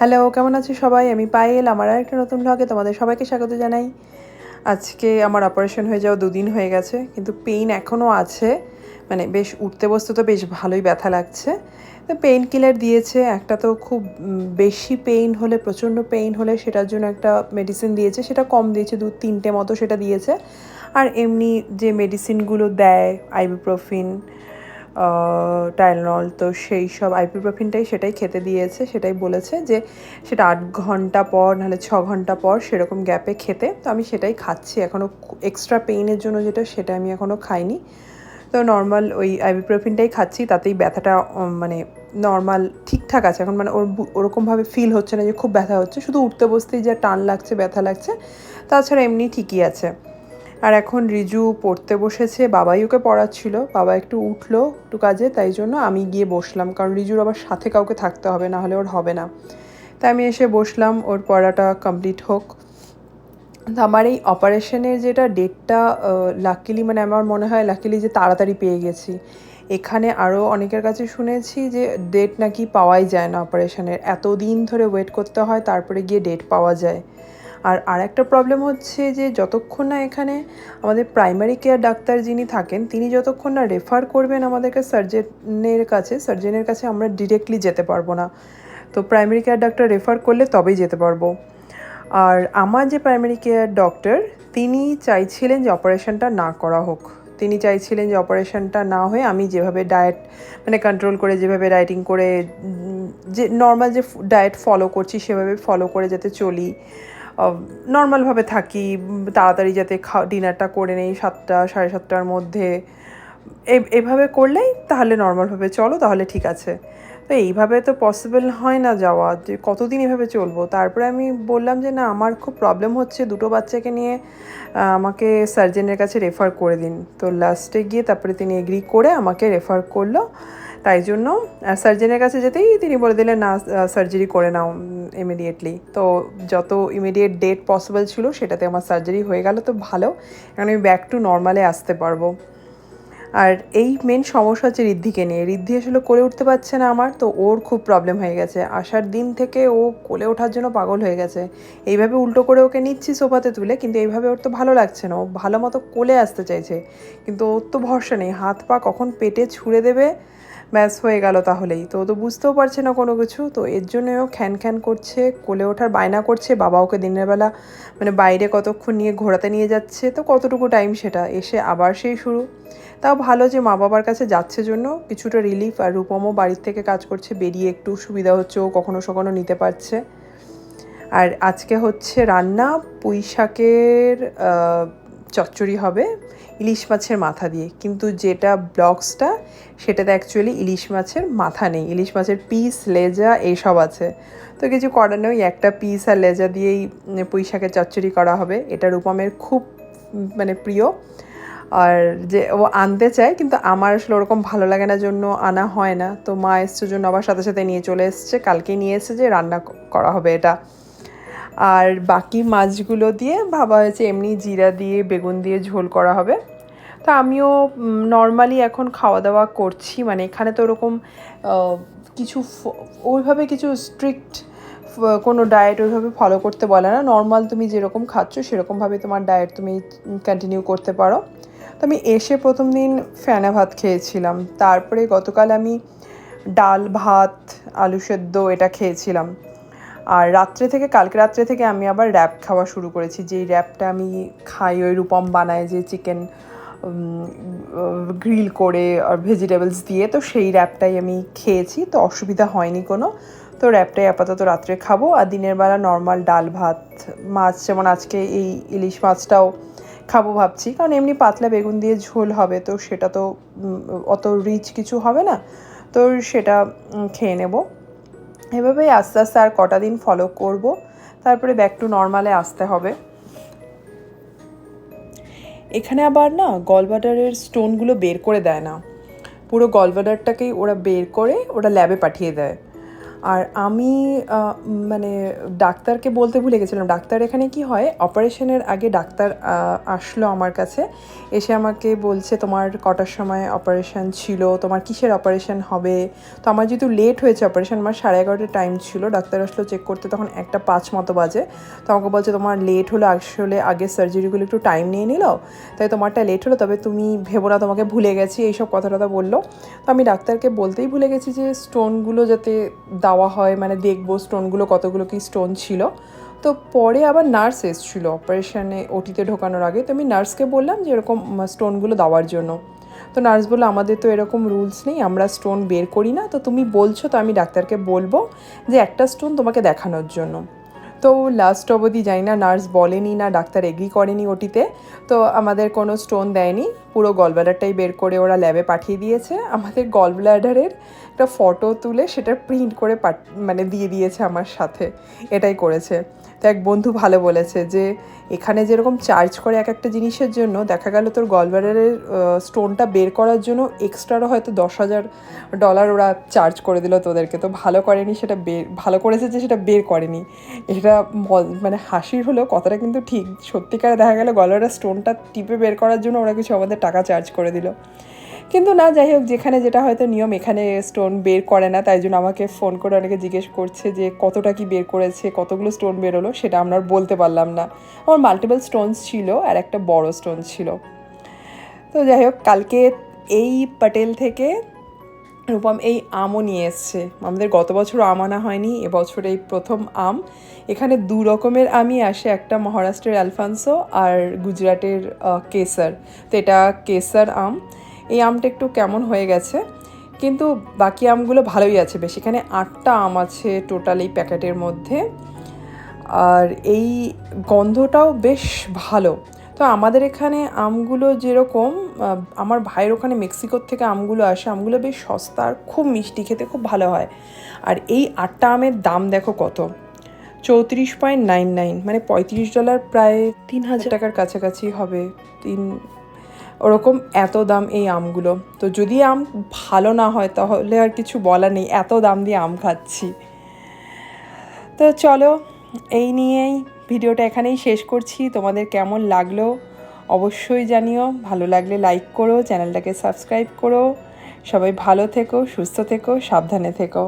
Hello কেমন আছো সবাই? আমি পায়েল, আমার আর একটা নতুন ব্লগে তোমাদের সবাইকে স্বাগত জানাই। আজকে আমার অপারেশন হয়ে যাওয়া দুদিন হয়ে গেছে, কিন্তু পেইন এখনও আছে। মানে বেশ উঠতে বসতে তো বেশ ভালোই ব্যথা লাগছে। তো পেইন কিলার দিয়েছে, একটা তো খুব বেশি পেইন হলে, প্রচণ্ড পেইন হলে সেটার জন্য একটা মেডিসিন দিয়েছে। সেটা কম দিয়েছে, দু তিনটে মতো সেটা দিয়েছে। আর এমনি যে মেডিসিনগুলো দেয় আইবুপ্রোফিন টাইলনল তো সেই সব আইপিপ্রোফিনটাই সেটাই খেতে দিয়েছে, সেটাই বলেছে যে সেটা আট ঘণ্টা পর, নাহলে ছ ঘণ্টা পর সেরকম গ্যাপে খেতে। তো আমি সেটাই খাচ্ছি, এখনও এক্সট্রা পেইনের জন্য যেটা, সেটা আমি এখনও খাইনি। তো নর্মাল ওই আইবিপ্রোফিনটাই খাচ্ছি, তাতেই ব্যথাটা মানে নর্মাল ঠিকঠাক আছে। এখন মানে ওর ওরকমভাবে ফিল হচ্ছে না যে খুব ব্যথা হচ্ছে, শুধু উঠতে বসতেই যা টান লাগছে, ব্যথা লাগছে, তাছাড়া এমনি ঠিকই আছে। আর এখন রিজু পড়তে বসেছে, বাবাই ওকে পড়াচ্ছিল, বাবা একটু উঠল একটু কাজে, তাই জন্য আমি গিয়ে বসলাম, কারণ রিজুর আবার সাথে কাউকে থাকতে হবে না হলে ওর হবে না। তাই আমি এসে বসলাম, ওর পড়াটা কমপ্লিট হোক। আমার এই অপারেশনের যেটা ডেটটা লাকিলি মানে আমার মনে হয় লাকিলি যে তাড়াতাড়ি পেয়ে গেছি। এখানে আরও অনেকের কাছে শুনেছি যে ডেট নাকি পাওয়াই যায় না অপারেশনের, এতদিন ধরে ওয়েট করতে হয়, তারপরে গিয়ে ডেট পাওয়া যায়। আর আর একটা প্রবলেম হচ্ছে যে যতক্ষণ না এখানে আমাদের প্রাইমারি কেয়ার ডাক্তার যিনি থাকেন, তিনি যতক্ষণ না রেফার করবেন আমাদেরকে সার্জেনের কাছে সার্জেনের কাছে আমরা ডিরেক্টলি যেতে পারব না। তো প্রাইমারি কেয়ার ডাক্তার রেফার করলে তবেই যেতে পারব। আর আমার যে প্রাইমারি কেয়ার ডক্টর তিনি চাইছিলেন যে অপারেশনটা না করা হোক। তিনি চাইছিলেন যে অপারেশনটা না হয়ে আমি যেভাবে ডায়েট মানে কন্ট্রোল করে, যেভাবে ডায়েটিং করে যে নর্মাল যে ডায়েট ফলো করছি, সেভাবে ফলো করে যাতে চলি। নর্মালভাবে থাকি, তাড়াতাড়ি যাতে খা ডিনারটা করে নেই সাতটা, সাড়ে সাতটার মধ্যে। এভাবে করলেই তাহলে নর্মালভাবে চলো, তাহলে ঠিক আছে। তো এইভাবে তো পসিবল হয় না যাওয়া, যে কতদিন এভাবে চলবো? তারপরে আমি বললাম যে না, আমার খুব প্রবলেম হচ্ছে, দুটো বাচ্চাকে নিয়ে আমাকে সার্জেনের কাছে রেফার করে দিন। তো লাস্টে গিয়ে তারপরে তিনি এগ্রি করে আমাকে রেফার করল। তাই জন্য সার্জেনের কাছে যেতেই তিনি বলে দিলেন, না সার্জারি করে নাও ইমিডিয়েটলি তো যত ইমিডিয়েট ডেট পসিবল ছিল, সেটাতে আমার সার্জারি হয়ে গেল, তো ভালো। এখন আমি ব্যাক টু নর্মালে আসতে পারব। আর এই মেন সমস্যা হচ্ছে ঋদ্ধিকে নিয়ে। ঋদ্ধি আসলে কোলে উঠতে পারছে না আমার, তো ওর খুব প্রবলেম হয়ে গেছে। আসার দিন থেকে ও কোলে ওঠার জন্য পাগল হয়ে গেছে। এইভাবে উল্টো করে ওকে নিচ্ছি সোফাতে তুলে, কিন্তু এইভাবে ওর তো ভালো লাগছে না। ও ভালো মতো কোলে আসতে চাইছে। কিন্তু ওর তো ভরসা নেই। হাত পা কখন পেটে ছুঁড়ে দেবে ব্যাস, হয়ে গেল তাহলেই। তো তো বুঝতেও পারছে না কোনো কিছু। তো এর জন্য ও খ্যান খ্যান করছে, কোলে ওঠার বায়না করছে, বাবা ওকে দিনের বেলা মানে বাইরে কতক্ষণ নিয়ে ঘোরাতে নিয়ে যাচ্ছে, তো কতটুকু টাইম সেটা। এসে আবার সেই শুরু। তাও ভালো যে মা বাবার কাছে যাচ্ছে জন্য কিছুটা রিলিফ আর রূপমও বাড়ির থেকে কাজ করছে, বেরিয়ে একটু সুবিধা হচ্ছে, ও কখনো সখনো নিতে পারছে। আর আজকে হচ্ছে রান্না পুঁই শাকের চচ্চড়ি হবে ইলিশ মাছের মাথা দিয়ে। কিন্তু যেটা ব্লগসটা সেটাতে অ্যাকচুয়ালি ইলিশ মাছের মাথা নেই। ইলিশ মাছের পিস লেজা এইসব আছে। তো কিছু করার নেই একটা পিস আর লেজা দিয়েই উম, পুঁই শাকের চচ্চড়ি করা হবে। এটা রূপমের খুব মানে প্রিয়। আর যে ও আনতে চায় কিন্তু আমার আসলে ওরকম ভালো লাগে না জন্য আনা হয় না। তো মা এসছে জন্য আবার সাথে সাথে নিয়ে চলে এসছে। কালকে নিয়ে এসছে যে রান্না করা হবে এটা। আর বাকি মাছগুলো দিয়ে ভাবা হয়েছে, এমনি জিরা দিয়ে, বেগুন দিয়ে ঝোল করা হবে। তো আমিও নর্মালি এখন খাওয়া দাওয়া করছি মানে এখানে তো ওরকম কিছু ওইভাবে কিছু স্ট্রিক্ট কোনো ডায়েট ওইভাবে ফলো করতে বলে না। নর্মাল তুমি যেরকম খাচ্ছ, সেরকমভাবে তোমার ডায়েট তুমি কন্টিনিউ করতে পারো। তো আমি এসে প্রথম দিন ফ্যানা ভাত খেয়েছিলাম। তারপরে গতকাল আমি ডাল, ভাত, আলু সেদ্ধ এটা খেয়েছিলাম। আর রাত্রে থেকে, কালকে রাত্রে থেকে আমি আবার র্যাপ খাওয়া শুরু করেছি। যেই র্যাপটা আমি খাই, ওই রূপম বানায় যে চিকেন গ্রিল করে আর ভেজিটেবলস দিয়ে, তো সেই র্যাপটাই আমি খেয়েছি। তো অসুবিধা হয়নি কোনো। তো র্যাপটাই আপাতত রাত্রে খাব। আর দিনের বেলা নর্মাল ডাল ভাত, মাছ, যেমন আজকে এই ইলিশ মাছটাও খাব ভাবছি। কারণ এমনি পাতলা বেগুন দিয়ে ঝোল হবে, তো সেটা তো অত রিচ কিছু হবে না। তো সেটা খেয়ে নেব। এভাবেই আস্তে আস্তে আর কটা দিন ফলো করব। তারপরে ব্যাক টু নর্মালে আসতে হবে। এখানে আবার না গলবাডারের স্টোনগুলো বের করে দেয় না। পুরো গলবাডারটাকেই ওরা বের করে ওরা ল্যাবে পাঠিয়ে দেয়। আর আমি মানে ডাক্তারকে বলতে ভুলে গেছিলাম। ডাক্তার এখানে কি হয়, অপারেশনের আগে ডাক্তার আসলো আমার কাছে। এসে আমাকে বলছে, তোমার কটার সময় অপারেশন ছিল? তোমার কিসের অপারেশন হবে? তো আমার যেহেতু লেট হয়েছে অপারেশন, আমার সাড়ে এগারোটার টাইম ছিল। ডাক্তার আসলো চেক করতে, তখন একটা পাঁচ মতো বাজে। তো আমাকে বলছে, তোমার লেট হলো, আসলে আগে সার্জারিগুলো একটু টাইম নিয়ে নিল। তাই তোমারটা লেট হলো, তবে তুমি ভেবো না, তোমাকে ভুলে গেছি। এইসব কথা টথা বলল। তো আমি ডাক্তারকে বলতেই ভুলে গেছি যে স্টোনগুলো যাতে দেওয়া হয় মানে দেখব স্টোনগুলো কতগুলো কি স্টোন ছিল। তো পরে আবার নার্স এসেছিল অপারেশানে ওটিতে ঢোকানোর আগে। তো আমি নার্সকে বললাম যে এরকম স্টোনগুলো দেওয়ার জন্য। তো নার্স বলল, আমাদের তো এরকম রুলস নেই, আমরা স্টোন বের করি না। তো তুমি বলছো, তো আমি ডাক্তারকে বলব যে একটা স্টোন তোমাকে দেখানোর জন্য। তো লাস্ট অবধি যাই না নার্স বলেনি না, ডাক্তার এগ্রি করেনি ওটিতে। তো আমাদের কোনো স্টোন দেয়নি, পুরো গলব্লাডারটাই বের করে ওরা ল্যাবে পাঠিয়ে দিয়েছে। আমাদের গলব্লাডারের একটা ফটো তুলে সেটা প্রিন্ট করে মানে দিয়ে দিয়েছে আমার সাথে। এটাই করেছে। তো এক বন্ধু ভালো বলেছে যে, এখানে যেরকম চার্জ করে এক একটা জিনিসের জন্য, দেখা গেল তোর গলব্লাডারের স্টোনটা বের করার জন্য এক্সট্রারও হয়তো দশ হাজার ডলার ওরা চার্জ করে দিল তোদেরকে। তো ভালো করেনি সেটা বের, ভালো করেছে যে সেটা বের করেনি। এটা মানে হাসির হলেও কথাটা কিন্তু ঠিক। সত্যিকারে দেখা গেল গলার স্টোনটা টিপে বের করার জন্য ওরা কিছু আমাদের টাকা চার্জ করে দিল। কিন্তু না, যাই হোক, যেখানে যেটা হয়তো নিয়ম, এখানে স্টোন বের করে না। তাই জন্য আমাকে ফোন করে অনেকে জিজ্ঞেস করছে যে, কতটা কি বের করেছে, কতগুলো স্টোন বেরোলো, সেটা আমরা বলতে পারলাম না। আমার মাল্টিপল স্টোনস ছিল আর একটা বড় স্টোন ছিল। তো যাই হোক, কালকে এই পাটেল থেকে রূপম এই আমও নিয়ে এসছে। আমাদের গত বছর আম আনা হয়নি, এবছর এই প্রথম আম। এখানে দু রকমের আমই আসে, একটা মহারাষ্ট্রের অ্যালফান্সো আর গুজরাটের কেসার। তো এটা কেসার আম। এই আমটা একটু কেমন হয়ে গেছে? কিন্তু বাকি আমগুলো ভালোই আছে। বেশ এখানে আটটা আম আছে টোটাল এই প্যাকেটের মধ্যে। আর এই গন্ধটাও বেশ ভালো। তো আমাদের এখানে আমগুলো যেরকম আমার ভাইয়ের ওখানে মেক্সিকোর থেকে আমগুলো আসে আমগুলো বেশ সস্তা আর খুব মিষ্টি খেতে খুব ভালো হয়। আর এই আটটা আমের দাম দেখো কত? চৌত্রিশ পয়েন্ট নাইন নাইন মানে পঁয়ত্রিশ ডলার প্রায় তিন হাজার টাকার কাছাকাছি হবে। তিন ওরকম এত দাম এই আমগুলো। তো যদি আম ভালো না হয়, তাহলে আর কিছু বলার নেই, এত দাম দিয়ে আম খাচ্ছি। তো চলো, এই নিয়েই ভিডিওটা এখানেই শেষ করছি। তোমাদের কেমন লাগল অবশ্যই জানিও। ভালো লাগলে লাইক করো, চ্যানেলটাকে সাবস্ক্রাইব করো। সবাই ভালো থেকো, সুস্থ থেকো, সাবধানে থেকো।